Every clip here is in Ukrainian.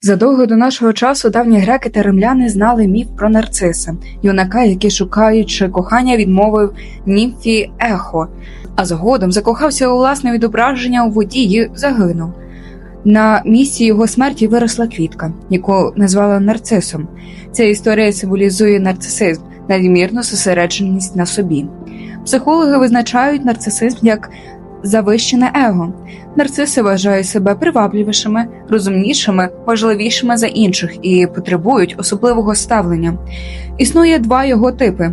Задовго до нашого часу давні греки та римляни знали міф про нарциса, юнака, який, шукаючи кохання, відмовив німфі ехо, а згодом закохався у власне відображення у воді і загинув. На місці його смерті виросла квітка, яку назвали нарцисом. Ця історія символізує нарцисизм, надмірну зосередженість на собі. Психологи визначають нарцисизм як завищене его. Нарциси вважають себе привабливішими, розумнішими, важливішими за інших і потребують особливого ставлення. Існує два його типи: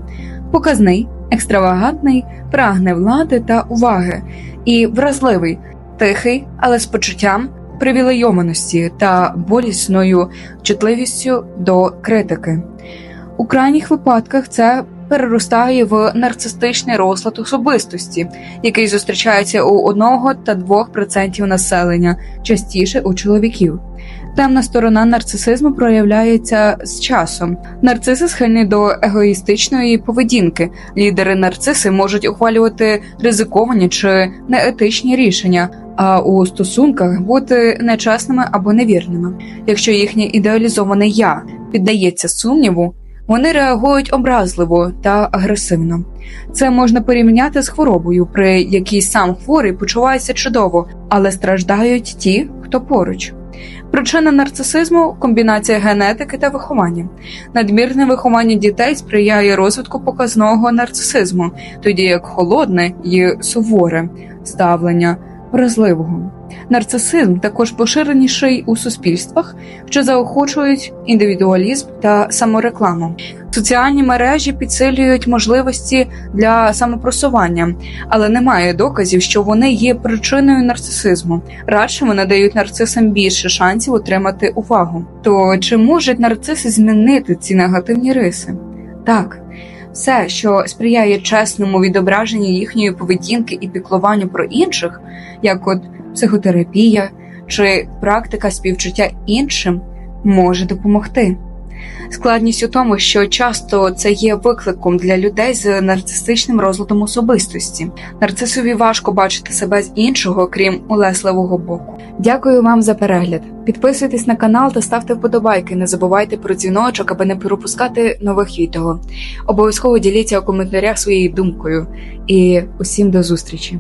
показний, екстравагантний, прагне влади та уваги, і вразливий, тихий, але з почуттям привілейованості та болісною чутливістю до критики. У крайніх випадках це переростає в нарцистичний розлад особистості, який зустрічається у 1 та 2% населення, частіше у чоловіків. Темна сторона нарцисизму проявляється з часом. Нарциси схильні до егоїстичної поведінки. Лідери нарциси можуть ухвалювати ризиковані чи неетичні рішення, а у стосунках бути нечесними або невірними. Якщо їхнє ідеалізоване я піддається сумніву, вони реагують образливо та агресивно. Це можна порівняти з хворобою, при якій сам хворий почувається чудово, але страждають ті, хто поруч. Причина нарцисизму комбінація генетики та виховання. Надмірне виховання дітей сприяє розвитку показного нарцисизму, тоді як холодне і суворе ставлення вразливого. Нарцисизм також поширеніший у суспільствах, що заохочують індивідуалізм та саморекламу. Соціальні мережі підсилюють можливості для самопросування, але немає доказів, що вони є причиною нарцисизму. Радше вони дають нарцисам більше шансів отримати увагу. То чи можуть нарциси змінити ці негативні риси? Так. Все, що сприяє чесному відображенню їхньої поведінки і піклуванню про інших, як от психотерапія чи практика співчуття іншим, може допомогти. Складність у тому, що часто це є викликом для людей з нарцистичним розладом особистості. Нарцисові важко бачити себе з іншого, крім улесливого боку. Дякую вам за перегляд. Підписуйтесь на канал та ставте вподобайки. Не забувайте про дзвіночок, аби не пропускати нових відео. Обов'язково діліться у коментарях своєю думкою. І усім до зустрічі!